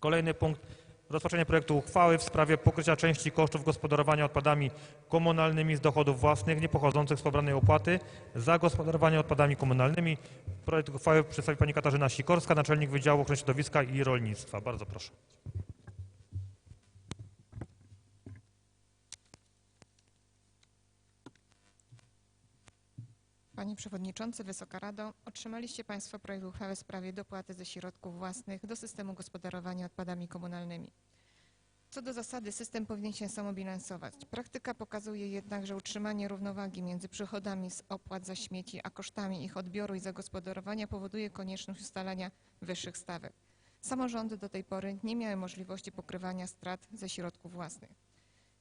Kolejny punkt. Rozpatrzenie projektu uchwały w sprawie pokrycia części kosztów gospodarowania odpadami komunalnymi z dochodów własnych niepochodzących z pobranej opłaty za gospodarowanie odpadami komunalnymi. Projekt uchwały przedstawi pani Katarzyna Sikorska, naczelnik Wydziału Ochrony Środowiska i Rolnictwa. Bardzo proszę. Panie Przewodniczący, Wysoka Rado, otrzymaliście Państwo projekt uchwały w sprawie dopłaty ze środków własnych do systemu gospodarowania odpadami komunalnymi. Co do zasady, system powinien się samobilansować. Praktyka pokazuje jednak, że utrzymanie równowagi między przychodami z opłat za śmieci, a kosztami ich odbioru i zagospodarowania powoduje konieczność ustalania wyższych stawek. Samorządy do tej pory nie miały możliwości pokrywania strat ze środków własnych.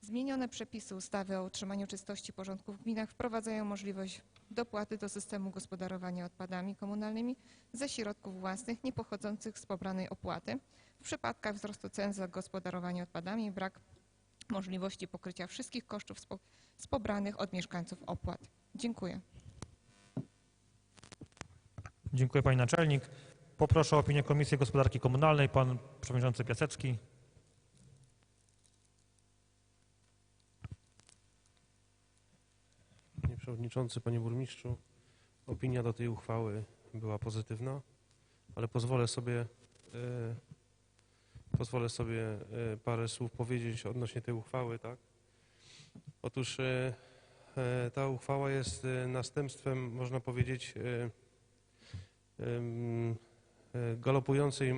Zmienione przepisy ustawy o utrzymaniu czystości i porządku w gminach wprowadzają możliwość dopłaty do systemu gospodarowania odpadami komunalnymi ze środków własnych niepochodzących z pobranej opłaty w przypadkach wzrostu cen za gospodarowanie odpadami brak możliwości pokrycia wszystkich kosztów z pobranych od mieszkańców opłat. Dziękuję. Dziękuję pani naczelnik. Poproszę o opinię Komisji Gospodarki Komunalnej. Pan przewodniczący Piasecki. Przewodniczący, Panie Burmistrzu, opinia do tej uchwały była pozytywna, ale pozwolę sobie, e, pozwolę sobie e, parę słów powiedzieć odnośnie tej uchwały, tak? Otóż e, ta uchwała jest następstwem, można powiedzieć, galopującej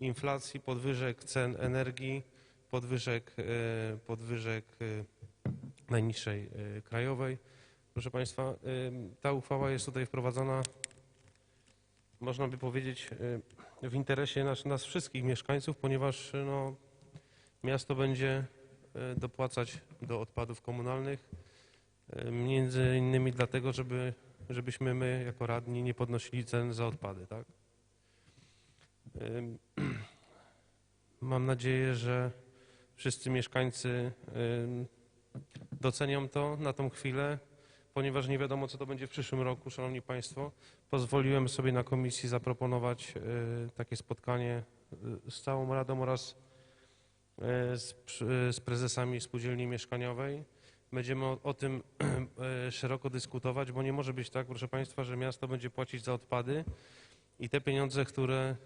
inflacji, podwyżek cen energii, podwyżek, podwyżek najniższej krajowej. Proszę Państwa, ta uchwała jest tutaj wprowadzona, można by powiedzieć, y, w interesie nas, nas wszystkich mieszkańców, ponieważ y, no, miasto będzie y, dopłacać do odpadów komunalnych, między innymi dlatego, żeby, żebyśmy my jako radni nie podnosili cen za odpady. Tak? Mam nadzieję, że wszyscy mieszkańcy ym, doceniam to na tą chwilę, ponieważ nie wiadomo, co to będzie w przyszłym roku, Szanowni Państwo. Pozwoliłem sobie na komisji zaproponować e, takie spotkanie e, z całą Radą oraz e, z, z prezesami spółdzielni mieszkaniowej. Będziemy o, o tym szeroko dyskutować, bo nie może być tak, proszę Państwa, że miasto będzie płacić za odpady i te pieniądze, które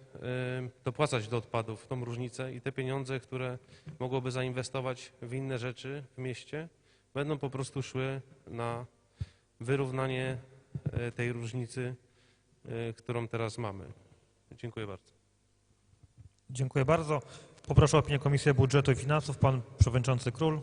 dopłacać do odpadów, tą różnicę i te pieniądze, które mogłoby zainwestować w inne rzeczy w mieście, będą po prostu szły na wyrównanie e, tej różnicy, e, którą teraz mamy. Dziękuję bardzo. Dziękuję bardzo. Poproszę o opinię Komisji Budżetu i Finansów. Pan przewodniczący Król.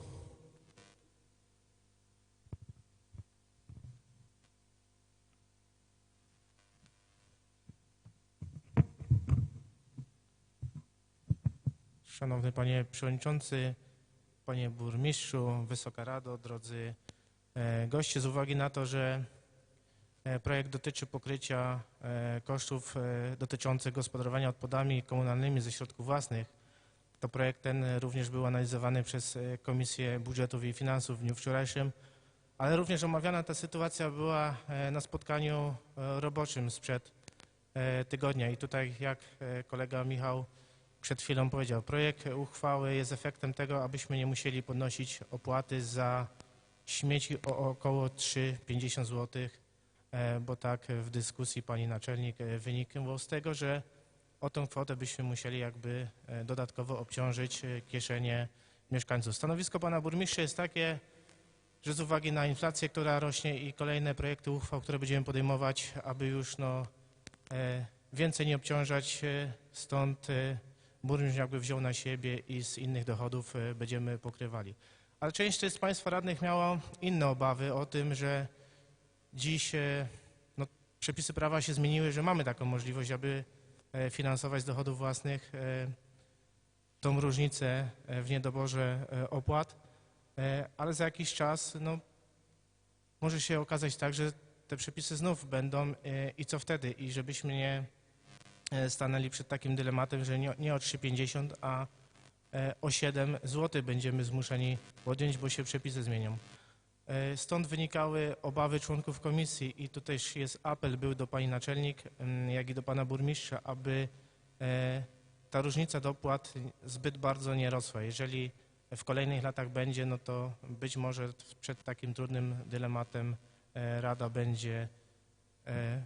Szanowny Panie Przewodniczący, Panie Burmistrzu, Wysoka Rado, drodzy goście, z uwagi na to, że e, projekt dotyczy pokrycia e, kosztów e, dotyczących gospodarowania odpadami komunalnymi ze środków własnych, to projekt ten również był analizowany przez e, Komisję Budżetów i Finansów w dniu wczorajszym, ale również omawiana ta sytuacja była e, na spotkaniu e, roboczym sprzed e, tygodnia. I tutaj, jak e, kolega Michał przed chwilą powiedział, projekt uchwały jest efektem tego, abyśmy nie musieli podnosić opłaty za śmieci o około 3,50 zł, e, bo tak w dyskusji pani naczelnik e, wynikało z tego, że o tą kwotę byśmy musieli jakby e, dodatkowo obciążyć kieszenie mieszkańców. Stanowisko pana burmistrza jest takie, że z uwagi na inflację, która rośnie i kolejne projekty uchwał, które będziemy podejmować, aby już no, więcej nie obciążać, stąd burmistrz jakby wziął na siebie i z innych dochodów będziemy pokrywali. Ale część z Państwa radnych miała inne obawy o tym, że dziś e, no, przepisy prawa się zmieniły, że mamy taką możliwość, aby e, finansować z dochodów własnych e, tą różnicę w niedoborze opłat, ale za jakiś czas no, może się okazać tak, że te przepisy znów będą i co wtedy? I żebyśmy nie stanęli przed takim dylematem, że nie, nie o 3,50, a o 7 zł będziemy zmuszeni podjąć, bo się przepisy zmienią. E, Stąd wynikały obawy członków komisji i tu też jest apel był do pani naczelnik, mm, jak i do pana burmistrza, aby e, ta różnica dopłat zbyt bardzo nie rosła. Jeżeli w kolejnych latach będzie, no to być może przed takim trudnym dylematem e, Rada będzie e,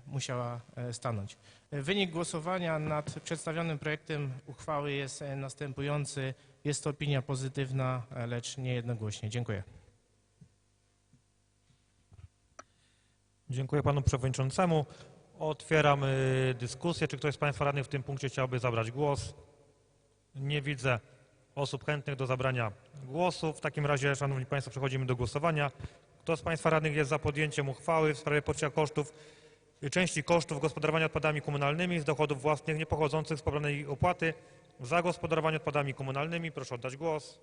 musiała e, stanąć. E, Wynik głosowania nad przedstawionym projektem uchwały jest e, następujący. Jest to opinia pozytywna, e, lecz niejednogłośnie. Dziękuję. Dziękuję panu przewodniczącemu. Otwieram dyskusję. Czy ktoś z państwa radnych w tym punkcie chciałby zabrać głos? Nie widzę osób chętnych do zabrania głosu. W takim razie, szanowni państwo, przechodzimy do głosowania. Kto z państwa radnych jest za podjęciem uchwały w sprawie pokrycia kosztów części kosztów gospodarowania odpadami komunalnymi z dochodów własnych niepochodzących z pobranej opłaty za gospodarowanie odpadami komunalnymi? Proszę oddać głos.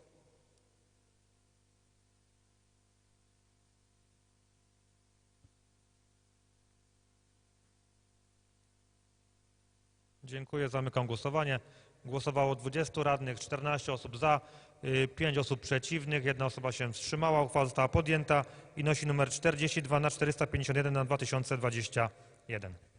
Dziękuję. Zamykam głosowanie. Głosowało 20 radnych, 14 osób za, 5 osób przeciwnych, jedna osoba się wstrzymała. Uchwała została podjęta i nosi numer 42 na 451 na 2021.